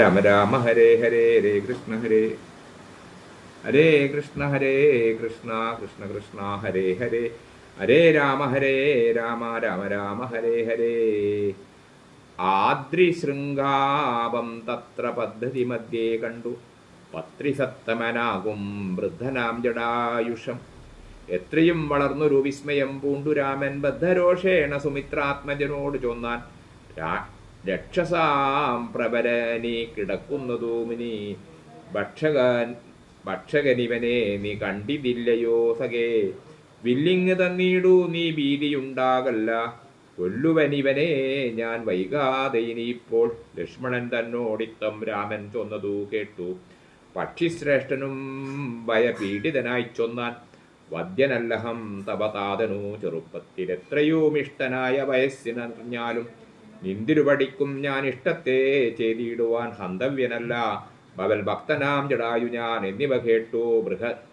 രാമ രാമ ഹരേ ഹരേ ഹരേ കൃഷ്ണ ഹരേ. ഹരേ കൃഷ്ണ ഹരേ കൃഷ്ണ കൃഷ്ണ കൃഷ്ണ ഹരേ ഹരേ. ഹരേ രാമ ഹരേ രാമ രാമ രാമ ഹരേ ഹരേ. ആദ്രിശൃംഗാപം തത്ര പദ്ധതി മധ്യേ കണ്ടു. പത്രിസത്തമനാകും വൃദ്ധനാം ജടായുഷം എത്രയും വളർന്നൊരു വിസ്മയം പൂണ്ടു രാമൻ ബദ്ധരോഷേണ സുമിത്രാത്മജനോട് ചൊന്നാൻ. രക്ഷസാം കിടക്കുന്ന കിടക്കുന്നതൂമിനി ഭക്ഷകൻ ഭക്ഷകനിവനെ നീ കണ്ടിതില്ലയോ സഖേ. വില്ലിങ് തന്നീടു നീ ഭീതിയുണ്ടാകല്ല. കൊല്ലുവനിവനെ ഞാൻ വൈകാതെ ഇനിയിപ്പോൾ ലക്ഷ്മണൻ തന്നോടിത്തം രാമൻ ചൊന്നതു കേട്ടു. പക്ഷിശ്രേഷ്ഠനും ഭയപീഡിതനായി ചൊന്നാൻ വദ്യനല്ലഹം തപതാതനു ചെറുപ്പത്തിൽ എത്രയോ ഇഷ്ടനായ വയസ്സിനറിഞ്ഞാലും നിന്തിരുപടിക്കും ഞാൻ ഇഷ്ടത്തെ ചെയ്തിടുവാൻ ഹന്തവ്യനല്ല. ബവൽ ഭക്തനാം ജടായു ഞാൻ എന്നിവ കേട്ടു. ബൃഹത്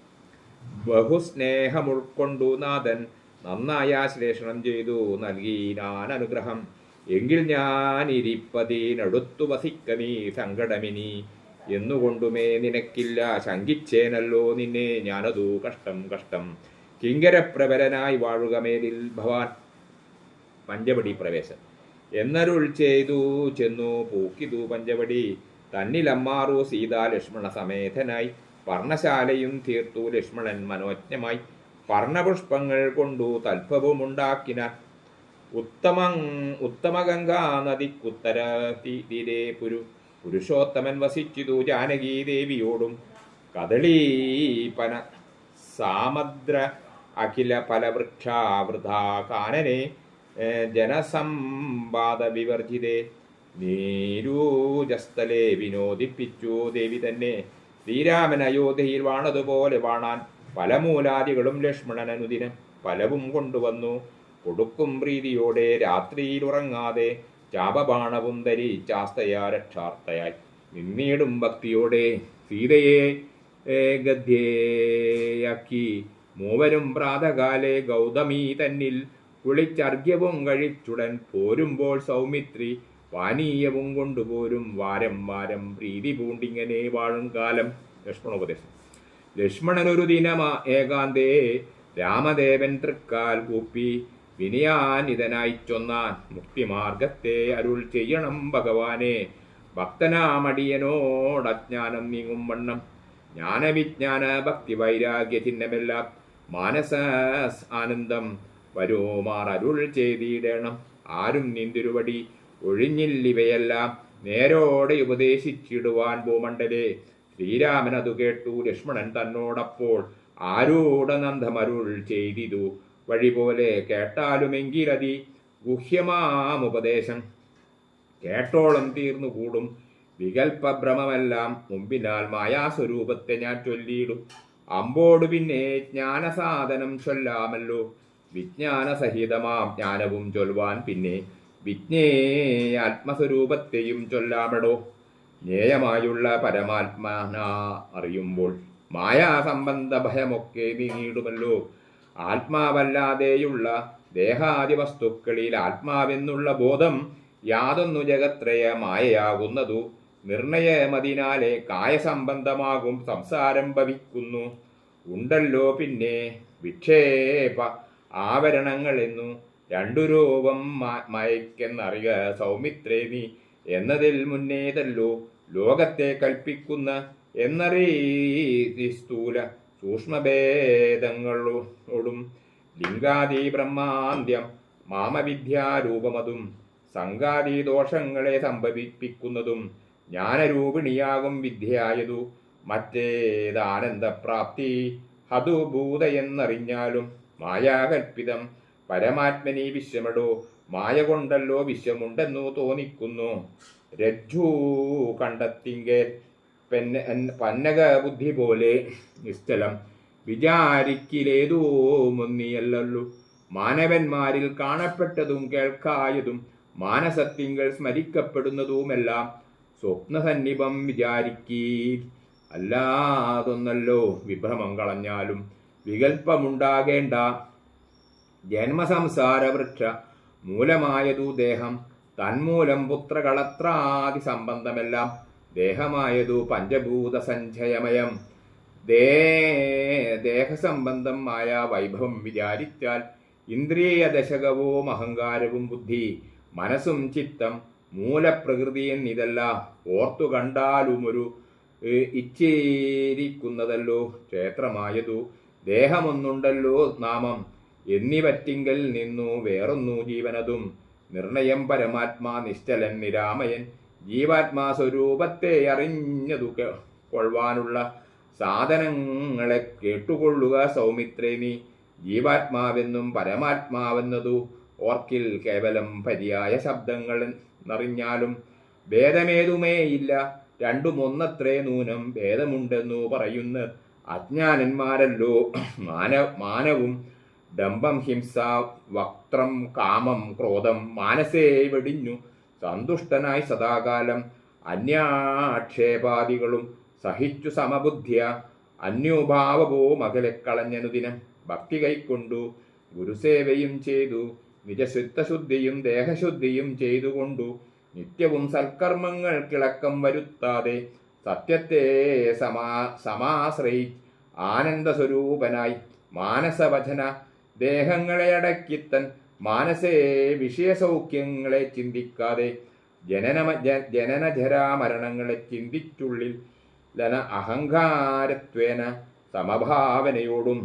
ബഹുസ്നേഹമുൾക്കൊണ്ടു നാഥൻ നന്നായി ആശ്ലേഷണം ചെയ്തു. നൽകി ഞാൻ അനുഗ്രഹം എങ്കിൽ ഞാൻ ഇരിപ്പതിനടുത്തു വസിക്കമീ സങ്കടമിനി. എന്നുകൊണ്ടുമേ നിനക്കില്ല. ശങ്കിച്ചേനല്ലോ നിന്നെ. ഞാനതു കഷ്ടം കഷ്ടം. കിങ്കരപ്രബലനായി വാഴുക മേലിൽ ഭവാൻ പഞ്ചപടി പ്രവേശം. എന്നരുൾ ചെയ്തു ചെന്നു പൂക്കിതു പഞ്ചവടി. തന്നിലമ്മാറു സീതാ ലക്ഷ്മണ സമേതനായി പർണശാലയും തീർത്തു ലക്ഷ്മണൻ മനോജ്ഞമായി. പർണപുഷ്പങ്ങൾ കൊണ്ടു തൽപ്പവുമുണ്ടാക്കിന ഉത്തമ ഉത്തമഗംഗാ നദിക്കുത്തര തീരെ പുരു. പുരുഷോത്തമൻ വസിച്ചിതു ജാനകീ ദേവിയോടും കദളീപന സാമദ്ര അഖില ഫലവൃക്ഷാവൃതാ കാനനെ ജനസമ്പാദ വിവർജിതേ നീരൂജസ്ഥലെ വിനോദിപ്പിച്ചു ദേവി തന്നെ. ശ്രീരാമൻ അയോധ്യയിൽ വാണതുപോലെ വാണാൻ പല മൂലാദികളും ലക്ഷ്മണൻ അനുദിനം പലവും കൊണ്ടുവന്നു. കൊടുക്കും പ്രീതിയോടെ രാത്രിയിൽ ഉറങ്ങാതെ ചാപബാണവും ധരിച്ചാസ്തയാ രക്ഷാർത്ഥയായി. നിന്നീടും ഭക്തിയോടെ സീതയെ ഗദ്യയാക്കി മൂവരും പ്രാതകാലെ ഗൗതമി തന്നിൽ കുളിച്ചർഘ്യവും കഴിച്ചുടൻ പോരുമ്പോൾ സൗമിത്രി പാനീയവും കൊണ്ടുപോരും. വാരം വാരം പ്രീതി പൂണ്ടിങ്ങനെ വാഴും കാലം. ലക്ഷ്മണോപദേശം. ലക്ഷ്മണനൊരു ദിനമാ ഏകാന്തേ. രാമദേവൻ തൃക്കാൽ കൂപ്പി വിനയാനിതനായി ചൊന്നാൻ മുക്തിമാർഗത്തെ അരുൾ ചെയ്യണം ഭഗവാനെ. ഭക്തനാമടിയനോടജ്ഞാനം നീങ്ങും വണ്ണം. ജ്ഞാനവിജ്ഞാന ഭക്തി വൈരാഗ്യ ചിഹ്നമെല്ലാം മാനസ ആനന്ദം. വരുമാർ അരുൾ ചെയ്തിടണം. ആരും നിന്തിരുവടി ഒഴിഞ്ഞില്ലിവയെല്ലാം നേരോടെ ഉപദേശിച്ചിടുവാൻ ഭൂമണ്ഡലേ. ശ്രീരാമൻ അതു കേട്ടു ലക്ഷ്മണൻ തന്നോടപ്പോൾ ആരോടനന്ദമരുൾ ചെയ്തിതു. വഴി പോലെ കേട്ടാലുമെങ്കിലതി ഗുഹ്യമാമുപദേശം കേട്ടോളം തീർന്നു കൂടും വികൽപ്പഭ്രമമെല്ലാം. മുമ്പിനാൽ മായാസ്വരൂപത്തെ ഞാൻ ചൊല്ലിയിടും. അമ്പോട് പിന്നെ ജ്ഞാനസാധനം ചൊല്ലാമല്ലോ. വിജ്ഞാനസഹിതമാം ജ്ഞാനവും ചൊല്ലുവാൻ പിന്നെ വിജ്ഞേ ആത്മസ്വരൂപത്തെയും ചൊല്ലാമടോ. ജ്ഞേയമായുള്ള പരമാത്മാന അറിയുമ്പോൾ മായാസംബന്ധ ഭയമൊക്കെ നീടുമല്ലോ ആത്മാവല്ലാതെയുള്ള ദേഹാദി വസ്തുക്കളിൽ ആത്മാവെന്നുള്ള ബോധം യാതൊന്നു ജഗത്രയ മായയാകുന്നതു നിർണയമതിനാലെ കായസംബന്ധമാകും സംസാരം ഭവിക്കുന്നു. ഉണ്ടല്ലോ പിന്നെ വിക്ഷേപ ആവരണങ്ങളെന്നു രണ്ടു രൂപം മയക്കെന്നറിയ നീ എന്നതിൽ മുന്നേതല്ലോ ലോകത്തെ കൽപ്പിക്കുന്ന എന്നറീ സ്ഥൂല സൂക്ഷ്മഭേദങ്ങളോടും ലിംഗാദി ബ്രഹ്മാന്ത്യം മാമവിദ്യാരൂപമതും സംഘാദി ദോഷങ്ങളെ സംഭവിപ്പിക്കുന്നതും ജ്ഞാനരൂപിണിയാകും വിദ്യയായതു മറ്റേതാനന്ദപ്രാപ്തി ഹതുഭൂത ഭൂതയെന്നറിഞ്ഞാലും മായാകൽപ്പിതം പരമാത്മനി വിശ്വമെടോ മായ കൊണ്ടല്ലോ വിശ്വമുണ്ടെന്നു തോന്നിക്കുന്നു. രജ്ജു കണ്ടെത്തിങ്കൽ പെന്ന പന്നക ബുദ്ധി പോലെ നിശ്ചലം. വിചാരിക്കിലേതോ മുന്നിയല്ലല്ലോ. മാനവന്മാരിൽ കാണപ്പെട്ടതും കേൾക്കായതും മാനസത്യങ്ങൾ സ്മരിക്കപ്പെടുന്നതുമെല്ലാം സ്വപ്നസന്നിപം വിചാരിക്കീ അല്ലാതൊന്നല്ലോ വിഭ്രമം കളഞ്ഞാലും വികൽപ്പമുണ്ടാകേണ്ട ജന്മസംസാരവൃക്ഷ മൂലമായതു ദേഹം തന്മൂലം പുത്രകളത്രാദി സംബന്ധമെല്ലാം ദേഹമായതു പഞ്ചഭൂത സഞ്ചയമയം ദേ ദേഹസംബന്ധമായ വൈഭവം വിചാരിച്ചാൽ ഇന്ദ്രിയ ദശകവും അഹങ്കാരവും ബുദ്ധി മനസ്സും ചിത്തം മൂലപ്രകൃതിയും എന്നിതെല്ലാം ഓർത്തു കണ്ടാലും ഒരു ക്ഷേത്രമായതു ദേഹമൊന്നുണ്ടല്ലോ നാമം. എന്നിവറ്റിങ്കൽ നിന്നു വേറൊന്നു ജീവനതും. നിർണയം പരമാത്മാ നിശ്ചലൻ നിരാമയൻ. ജീവാത്മാ സ്വരൂപത്തെ അറിഞ്ഞതു കൊള്ളുവാനുള്ള സാധനങ്ങളെ കേട്ടുകൊള്ളുക സൗമിത്രേ നീ ജീവാത്മാവെന്നും പരമാത്മാവെന്നതു ഓർക്കിൽ കേവലം പര്യായ ശബ്ദങ്ങൾ എന്നറിഞ്ഞാലും ഭേദമേതുമേയില്ല. രണ്ടുമൊന്നത്രേ നൂനം ഭേദമുണ്ടെന്നു പറയുന്ന അജ്ഞാനന്മാരല്ലോ. മാന മാനവും ഡംബം ഹിംസ വക്ത്രം കാമം ക്രോധം മാനസേ വെടിഞ്ഞു. സന്തുഷ്ടനായി സദാകാലം അന്യാക്ഷേപാദികളും സഹിച്ചു സമബുദ്ധിയ. അന്യോഭാവവും കളഞ്ഞനു കളഞ്ഞനുദിനം ഭക്തി കൈക്കൊണ്ടു ഗുരുസേവയും ചെയ്തു. നിജശുദ്ധശുദ്ധിയും ദേഹശുദ്ധിയും ചെയ്തുകൊണ്ടു. നിത്യവും സൽക്കർമ്മങ്ങൾ കിളക്കം വരുത്താതെ സത്യത്തെ സമാ സമാശ്രയി ആനന്ദസ്വരൂപനായി മാനസവചന ദേഹങ്ങളെ അടക്കിത്തൻ മാനസേ വിഷയസൗഖ്യങ്ങളെ ചിന്തിക്കാതെ ജനന ജനന ജനനജരാമരണങ്ങളെ ചിന്തിച്ചുള്ളിൽ ലന അഹങ്കാരത്വേന സമഭാവനയോടും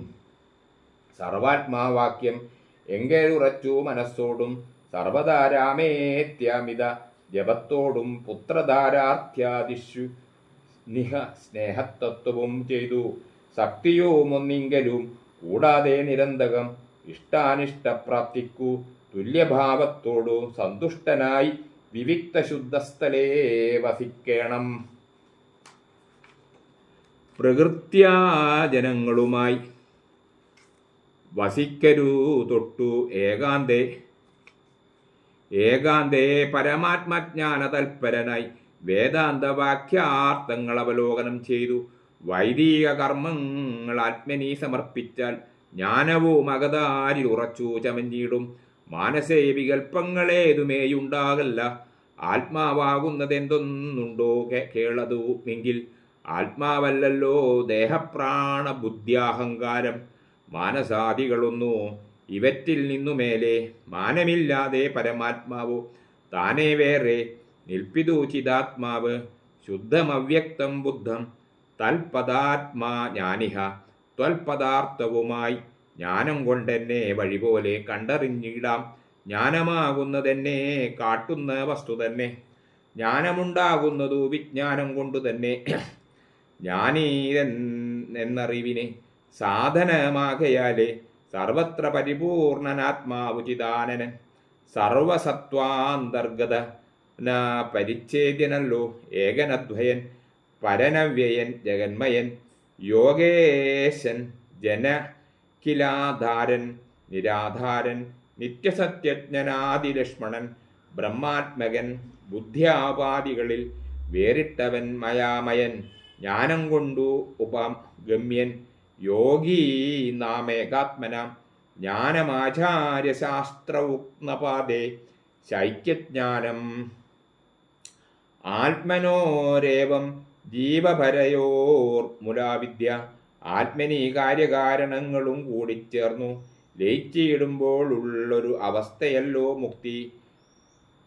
സർവാത്മാവാക്യം എങ്കേലുറച്ചു മനസ്സോടും സർവതാരാമേത്യാമിത ജപത്തോടും പുത്രധാരാർത്ഥ്യാദിഷു നിഹ സ്നേഹത്തത്വവും ചെയ്തു. ശക്തിയോ ഒന്നിങ്കലും കൂടാതെ നിരന്തകം ഇഷ്ടാനിഷ്ടപ്രാപ്തിക്കു തുല്യഭാവത്തോടു സന്തുഷ്ടനായി വിവിക്ത ശുദ്ധസ്ഥലേ വസിക്കണം. പ്രകൃത്യാ ജനങ്ങളുമായി വസിക്കരു തൊട്ടു ഏകാന്തേ. ഏകാന്തേ പരമാത്മജ്ഞാന തൽപരനായി വേദാന്ത വാക്യാർത്ഥങ്ങൾ അവലോകനം ചെയ്തു. വൈദിക കർമ്മങ്ങൾ ആത്മനി സമർപ്പിച്ചാൽ ജ്ഞാനവും അകതാരിൽ ഉറച്ചു ചമഞ്ഞിടും. മാനസേ വികൽപ്പങ്ങളേതുമേയുണ്ടാകല്ല. ആത്മാവാകുന്നതെന്തൊന്നുണ്ടോ കേളതു എങ്കിൽ ആത്മാവല്ലല്ലോ ദേഹപ്രാണ ബുദ്ധ്യാഹങ്കാരം മാനസാദികളൊന്നു ഇവറ്റിൽ നിന്നു മേലെ മാനമില്ലാതെ പരമാത്മാവോ താനേ വേറെ നിൽപ്പിതു ചിതാത്മാവ് ശുദ്ധമവ്യക്തം ബുദ്ധം തൽപദാത്മാ ജ്ഞാനിഹ ത്വൽപദാർത്ഥവുമായി ജ്ഞാനം കൊണ്ടെന്നെ വഴിപോലെ കണ്ടറിഞ്ഞിടാം. ജ്ഞാനമാകുന്നതെന്നെ കാട്ടുന്ന വസ്തു തന്നെ. ജ്ഞാനമുണ്ടാകുന്നതു വിജ്ഞാനം കൊണ്ടു തന്നെ. ജ്ഞാനീരൻ എന്നറിവിനെ സാധനമാകയാലേ സർവത്ര പരിപൂർണനാത്മാവുചിതാനനൻ സർവസത്വാന്തർഗത പരിച്ഛേദ്യനല്ലോ ഏകനദ്വയൻ പരനവ്യയൻ ജഗന്മയൻ യോഗേശൻ ജനകിലാധാരൻ നിരാധാരൻ നിത്യസത്യജ്ഞനാദിലക്ഷ്മണൻ ബ്രഹ്മാത്മകൻ ബുദ്ധ്യാപാദികളിൽ വേറിട്ടവൻ മയാമയൻ ജ്ഞാനം കൊണ്ടു ഉപഗമ്യൻ യോഗീ നാമേകാത്മന ജ്ഞാനമാചാര്യശാസ്ത്രൗക്നപാദേ ശൈക്യജ്ഞാനം ആത്മനോരേവം ജീവഭരയോർ മുലാവിദ്യ. ആത്മനി കാര്യകാരണങ്ങളും കൂടി കൂടിച്ചേർന്നു ലയിച്ചിടുമ്പോൾ ഉള്ളൊരു അവസ്ഥയല്ലോ മുക്തി.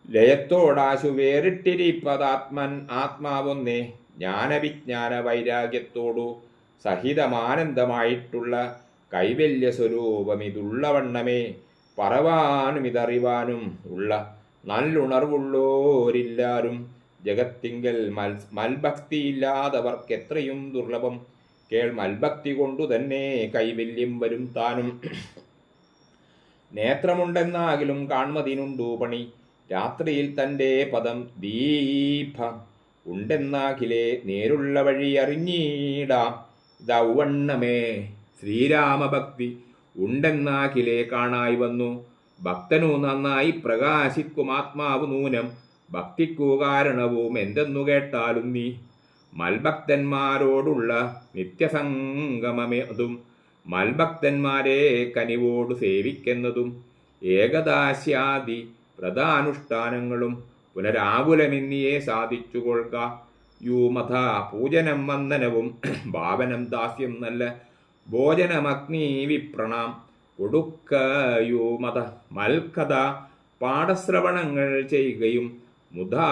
ലയത്തോടാശു വേറിട്ടിരിപ്പതാത്മൻ ആത്മാവൊന്നേ. ജ്ഞാനവിജ്ഞാന വൈരാഗ്യത്തോടു സഹിതമാനന്ദമായിട്ടുള്ള കൈവല്യ സ്വരൂപമിതുള്ളവണ്ണമേ പറവാനും ഇതറിവാനും ഉള്ള നല്ലുണർവുള്ളോരില്ലാരും ജഗത്തിങ്കൽ മൽ മൽഭക്തിയില്ലാത്തവർക്കെത്രയും ദുർലഭം. കേൾ മൽഭക്തി കൊണ്ടു തന്നെ കൈവല്യം വരും താനും. നേത്രമുണ്ടെന്നാകിലും കാൺമതിനുണ്ടു പണി. രാത്രിയിൽ തന്റെ പദം ദീപ ഉണ്ടെന്നാകിലേ നേരുള്ള വഴി അറിഞ്ഞിടാം. ദൗവണ്ണമേ ശ്രീരാമഭക്തി ഉണ്ടെന്നാകിലേ കാണായി വന്നു. ഭക്തനു നന്നായി പ്രകാശിക്കും ആത്മാവ് നൂനം. ഭക്തിക്കു കാരണവും എന്തെന്നു കേട്ടാലും നീ? മൽഭക്തന്മാരോടുള്ള നിത്യസംഗമമേതും മൽഭക്തന്മാരെ കനിവോട് സേവിക്കുന്നതും ഏകദാശ്യാദി വ്രതാനുഷ്ഠാനങ്ങളും പുനരാകുലമെന്നിയെ സാധിച്ചുകൊള്ളുക. യൂമഥ പൂജനം വന്ദനവും ഭാവനം ദാസ്യം നല്ല ഭോജനമഗ്നി വിപ്രണാം. കൊടുക്കയൂമത മൽക്കഥ പാഠശ്രവണങ്ങൾ ചെയ്യുകയും മുധാ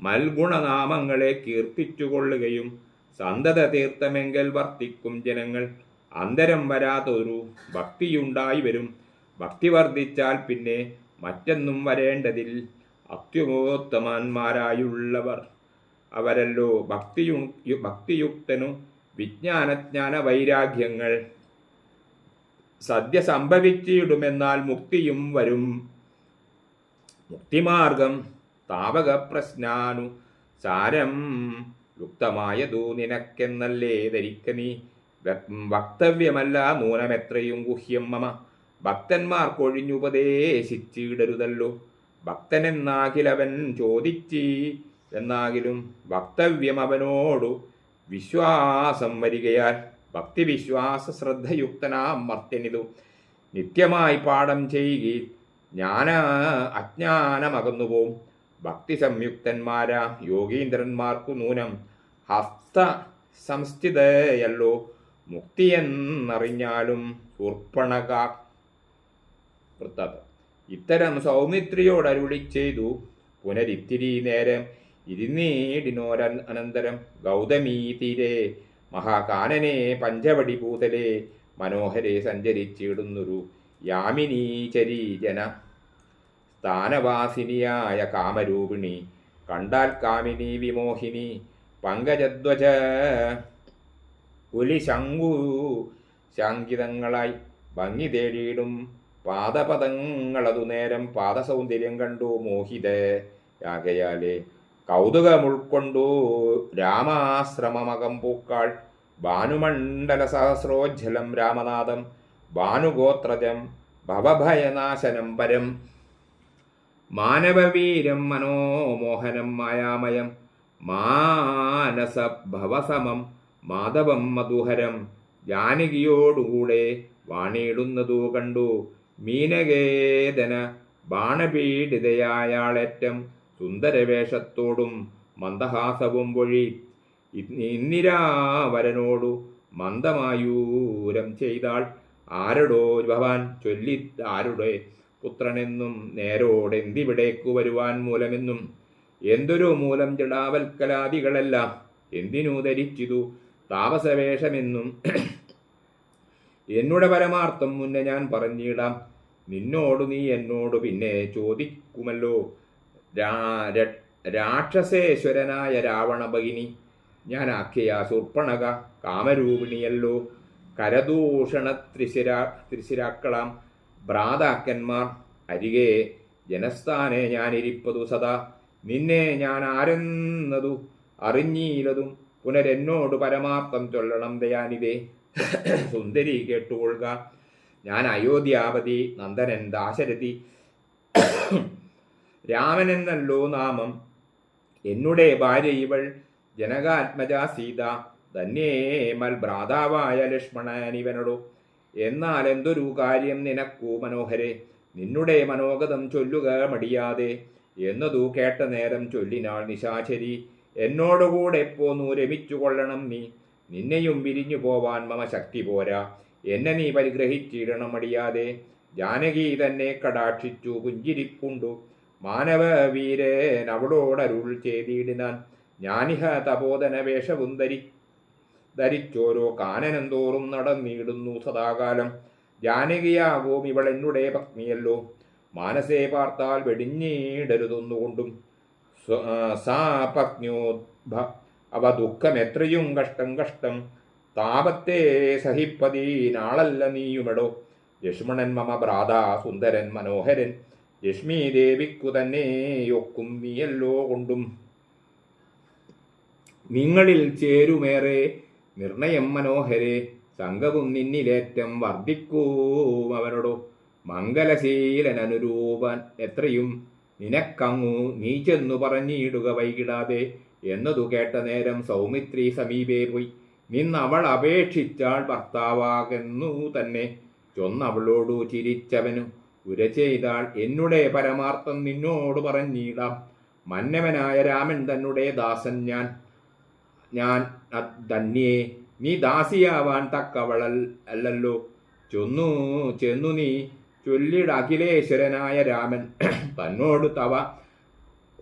മൽഗുണനാമങ്ങളെ കീർത്തിച്ചുകൊള്ളുകയും സന്തത തീർത്ഥമെങ്കിൽ വർത്തിക്കും ജനങ്ങൾ. അന്തരം വരാതൊരു ഭക്തിയുണ്ടായി വരും. ഭക്തി വർദ്ധിച്ചാൽ പിന്നെ മറ്റൊന്നും വരേണ്ടതിൽ അത്യുമോത്തമാന്മാരായുള്ളവർ. അവരല്ലോ ഭക്തിയു ഭക്തിയുക്തനു വിജ്ഞാനജ്ഞാന വൈരാഗ്യങ്ങൾ. സദ്യ സംഭവിച്ചിടുമെന്നാൽ മുക്തിയും വരും. മുക്തിമാർഗം താപക പ്രശ്നാനു സാരം യുക്തമായതു നിനക്കെന്നല്ലേ ധരിക്ക നീ? വക്തവ്യമല്ല നൂനമെത്രയും ഗുഹ്യം മമ. ഭക്തന്മാർക്കൊഴിഞ്ഞുപദേശിച്ചിടരുതല്ലോ. ഭക്തനെന്നാകിലവൻ ചോദിച്ചി എന്നാകിലും വക്തവ്യം അവനോടു വിശ്വാസം വരികയാൽ ഭക്തിവിശ്വാസ ശ്രദ്ധയുക്തനാം മർത്യനിതു. നിത്യമായി പാഠം ചെയ്യുകയിൽ ജ്ഞാന അജ്ഞാനമകന്നുപോവും ഭക്തി സംയുക്തന്മാരാ യോഗീന്ദ്രന്മാർക്കു നൂനം. ഹസ്ത സംസ്ഥിതയല്ലോ മുക്തിയെന്നറിഞ്ഞാലും ഉർപ്പണക വൃത്തത്. ഇത്തരം സൗമിത്രിയോട് അരുളി ചെയ്തു പുനരിത്തിരി നേരം ഇരുന്നീടിനോര അനന്തരം ഗൗതമീ തീരെ. മഹാകാനനെ പഞ്ചവടി പൂതലെ മനോഹരെ സഞ്ചരിച്ചിടുന്നൊരു യാമിനീ ചരീജന സ്ഥാനവാസിനിയായ കാമരൂപിണി. കണ്ടാൽ കാമിനി വിമോഹിനി. പങ്കജധ്വജ. പുലിശങ്കു. ശാങ്കിതങ്ങളായി ഭംഗി തേടിയിടും പാദപദങ്ങളതു നേരം പാദസൗന്ദര്യം കണ്ടു മോഹിതയാകയാലേ കൗതുകമുൾക്കൊണ്ടു രാമാശ്രമമകം പൂക്കാൾ ഭാനുമണ്ഡല സഹസ്രോജ്ജലം രാമനാഥം ഭാനുഗോത്രജം ഭവഭയനാശനം പരം മാനവവീരം മനോമോഹനം മായാമയം മാനസഭവസമം മാധവം മധുഹരം. ജാനകിയോടുകൂടെ വാണിയിടുന്നതു കണ്ടു. മീനകേതന ബാണപീഡിതയായാളേറ്റം സുന്ദരവേഷത്തോടും മന്ദഹാസവും പൊഴി. ഇന്ദിരാവരനോടു മന്ദമായൂരം ചെയ്താൾ ആരുടോ ഭവാൻ ചൊല്ലി ആരുടെ പുത്രനെന്നും നേരോടെ നേരോടെന്തിവിടേക്കു വരുവാൻ മൂലമെന്നും എന്തൊരു മൂലം ജടാവൽക്കലാദികളെല്ലാം എന്തിനു ധരിച്ചിതു താപസവേഷമെന്നും എന്നുടെ പരമാർത്ഥം മുന്നേ ഞാൻ പറഞ്ഞിടാം. നിന്നോട് നീ എന്നോട് പിന്നെ ചോദിക്കുമല്ലോ. രാക്ഷസേശ്വരനായ രാവണ ഭഗിനി ഞാൻ ആഖ്യ സുർപ്പണക കാമരൂപിണിയല്ലോ. കരദൂഷണ ത്രിശിരാ ത്രിശിരാക്കളാം. ഭ്രാതാക്കന്മാർ അരികെ ജനസ്ഥാനെ ഞാനിരിപ്പതു സദാ. നിന്നെ ഞാൻ ആരെന്നതു അറിഞ്ഞീലതും പുനരെന്നോട് പരമാർത്ഥം ചൊല്ലണം ദയാനിതേ സുന്ദരി കേട്ടുകൊള്ളുക. ഞാൻ അയോധ്യാപതി നന്ദനൻ ദാശരഥി. രാമനെന്നല്ലോ നാമം. എന്നുടെ ഭാര്യ ഇവൾ ജനകാത്മജ സീത. ധന്യേമൽ ഭ്രാതാവായ ലക്ഷ്മണനിവനടോ. എന്നാൽ എന്തൊരു കാര്യം നിനക്കൂ മനോഹരെ? നിന്നുടെ മനോഗതം ചൊല്ലുക മടിയാതെ. എന്നതു കേട്ട നേരം ചൊല്ലിനാൾ നിശാചരി. എന്നോടുകൂടെ പോന്നു രമിച്ചു കൊള്ളണം നീ. നിന്നെയും വിരിഞ്ഞു പോവാൻ മമ ശക്തി പോരാ. എന്നെ നീ പരിഗ്രഹിച്ചിടണം മടിയാതെ. ജാനകി തന്നെ കടാക്ഷിച്ചു പുഞ്ചിരിപ്പുണ്ടു. മാനവ വീരൻ അവളോടരുൾ ചെയ്തിടിനാൻ. ഞാനിഹ തപോധന വേഷവും ധരി ധരിച്ചോരോ കാനനന്തോറും നടന്നിടുന്നു സദാകാലം. ജാനകിയാകും ഇവൾ എന്നുടെ പത്നിയല്ലോ. മാനസേ പാർത്താൽ വെടിഞ്ഞിടരുതൊന്നുകൊണ്ടും സാ പത്ന്യോദ്ഭ അവ ദുഃഖം എത്രയും കഷ്ടം കഷ്ടം. താപത്തെ സഹിപ്പതീനാളല്ല നീയുമെടോ. ലക്ഷ്മണൻ മമ ഭ്രാത സുന്ദരൻ മനോഹരൻ. ലക്ഷ്മി ദേവിക്കു തന്നെ ഒക്കും നീയല്ലോ കൊണ്ടും. നിങ്ങളിൽ ചേരുമേറെ നിർണയം മനോഹരെ സംഘവും നിന്നിലേറ്റം വർദ്ധിക്കൂം. അവനോടോ മംഗലശീലൻ അനുരൂപൻ എത്രയും നിനക്കങ്ങു നീ ചെന്നു പറഞ്ഞിടുക വൈകിടാതെ എന്നതു കേട്ട നേരം സൗമിത്രി സമീപേ പോയി. നിന്നവൾ അപേക്ഷിച്ചാൾ ഭർത്താവാകുന്നു തന്നെ ചൊന്നവളോടു ചിരിച്ചവനു ഉര ചെയ്താൾ എന്നുടെ പരമാർത്ഥം നിന്നോട് പറഞ്ഞിടാം. മന്നവനായ രാമൻ തന്നെ ദാസൻ ഞാൻ. ഞാൻ ധന്യേ നീ ദാസിയാവാൻ തക്കവളൽ അല്ലല്ലോ. ചൊന്നു ചെന്നു നീ. ചൊല്ലിട അഖിലേശ്വരനായ രാമൻ. തന്നോട് തവ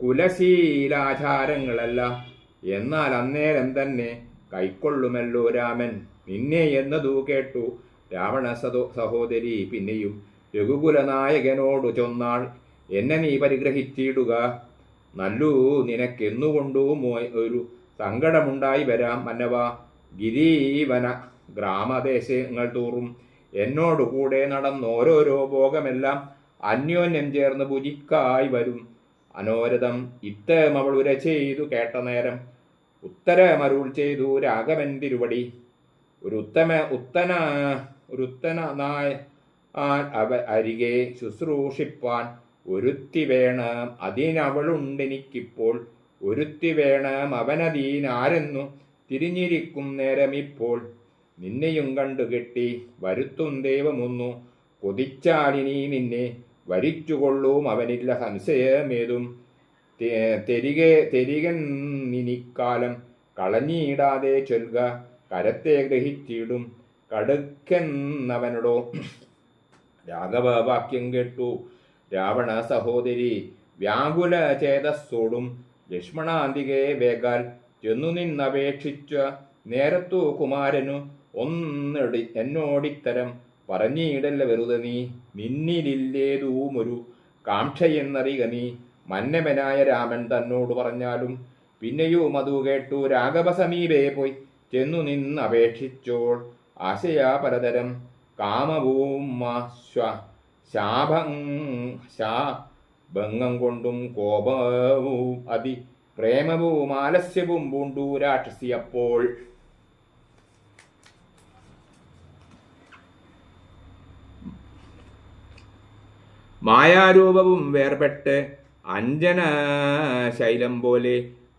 കുലശീലാചാരങ്ങളല്ല. എന്നാൽ അന്നേരം തന്നെ കൈക്കൊള്ളുമല്ലോ രാമൻ. നിന്നെ എന്നതു കേട്ടു രാവണ സതോ സഹോദരി പിന്നെയും രഘുകുലനായകനോടു ചൊന്നാൾ എന്നെ നീ പരിഗ്രഹിച്ചിടുക. നല്ലു നിനക്കെന്നുകൊണ്ടു ഒരു സങ്കടമുണ്ടായി വരാം മന്നവ ഗിരീവന ഗ്രാമദേശങ്ങൾ തോറും. എന്നോടുകൂടെ നടന്നോരോരോ ഭോഗമെല്ലാം അന്യോന്യം ചേർന്ന് ഭുജിക്കായി വരും. അനോരഥം ഇത്തരം അവൾ ഉര ചെയ്തു കേട്ട നേരം ഉത്തരമരുൾ ചെയ്തു രാഘവൻ തിരുവടി ഒരു ഉത്തമ ഉത്തന ഒരു ഉത്തനായ അവ അരികെ ശുശ്രൂഷിപ്പാൻ ഒരുത്തി വേണം. അതിനവളുണ്ടെനിക്കിപ്പോൾ ഒരുത്തി വേണം അവനതീനാരെന്നു തിരിഞ്ഞിരിക്കും നേരമിപ്പോൾ. നിന്നെയും കണ്ടുകെട്ടി വരുത്തും ദൈവമൊന്നു. കൊതിച്ചാലിനി നിന്നെ വരിച്ചുകൊള്ളും അവനില്ല സംശയമേതും. തെരികെ തെരികൻ നിനിക്കാലം കളഞ്ഞിടാതെ ചൊൽക കരത്തെ ഗ്രഹിച്ചിടും. കടുക്കെന്നവനോടോ രാഘവവാക്യം കേട്ടു. രാവണ സഹോദരി വ്യാകുല ചേതസ്സോടും ലക്ഷ്മണാന്തികെ വേഗാൽ ചെന്നു നിന്നപേക്ഷിച്ച നേരത്തു കുമാരനു ഒന്നടി എന്നോടിത്തരം പറഞ്ഞിടല്ല വെറുതെ നീ. നിന്നിലില്ലേതൂമൊരു കാംക്ഷയെന്നറിക നീ. മന്നമനായ രാമൻ തന്നോട് പറഞ്ഞാലും പിന്നെയും അതു കേട്ടു രാഘവ സമീപേ പോയി. ചെന്നു നിന്നപേക്ഷിച്ചോൾ ആശയാ പലതരം കാമഭൂമ ശാഭം ശാഭംഗം കൊണ്ടും കോപവും അതി പ്രേമവും ആലസ്യവും പൂണ്ടു രാക്ഷസി അപ്പോൾ. മായാരൂപവും വേർപെട്ട് അഞ്ജന ശൈലം പോലെ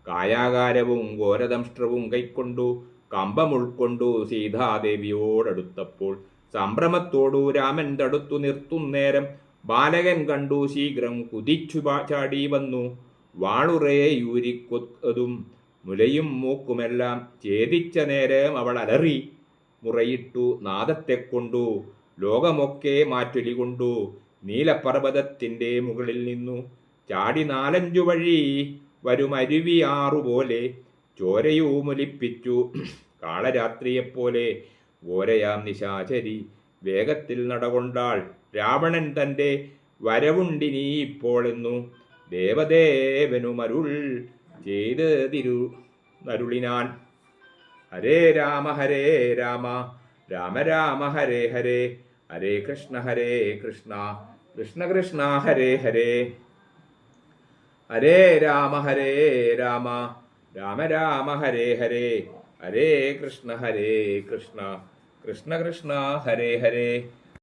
കായാകാരവും ഘോരദംഷ്ട്രവും കൈക്കൊണ്ടു കമ്പം ഉൾക്കൊണ്ടു സീതാദേവിയോടടുത്തപ്പോൾ സംഭ്രമത്തോടു രാമൻ തടുത്തു നിർത്തുന്നേരം ബാലകൻ കണ്ടു ശീഘ്രം കുതിച്ചു ചാടി വന്നു. വാളുറേയൂരിക്കൊതും മുലയും മൂക്കുമെല്ലാം ഛേദിച്ച നേരം അവൾ അലറി മുറയിട്ടു നാദത്തെ കൊണ്ടു. ലോകമൊക്കെ മാറ്റൊലി കൊണ്ടു. നീലപർവതത്തിന്റെ മുകളിൽ നിന്നു ചാടി നാലഞ്ചു വഴി വരുമരുവിയാറുപോലെ ചോരയൂമൊലിപ്പിച്ചു കാളരാത്രിയെപ്പോലെ. ഓരയാം നിശാചരി വേഗത്തിൽ നടകൊണ്ടാൾ രാവണൻ തന്റെ വരവുണ്ടിനി ഇപ്പോഴെന്നു ദേവദേവനുമരുൾ ചെയ്ത് തിരു നരുളിനാൻ. ഹരേ രാമ ഹരേ രാമ രാമ രാമ ഹരേ ഹരേ ഹരേ കൃഷ്ണ ഹരേ കൃഷ്ണ കൃഷ്ണ കൃഷ്ണ ഹരേ ഹരേ. ഹരേ രാമ ഹരേ രാമ രാമ രാമ ഹരേ ഹരേ ഹരേ കൃഷ്ണ ഹരേ കൃഷ്ണ കൃഷ്ണ കൃഷ്ണ ഹരേ ഹരേ.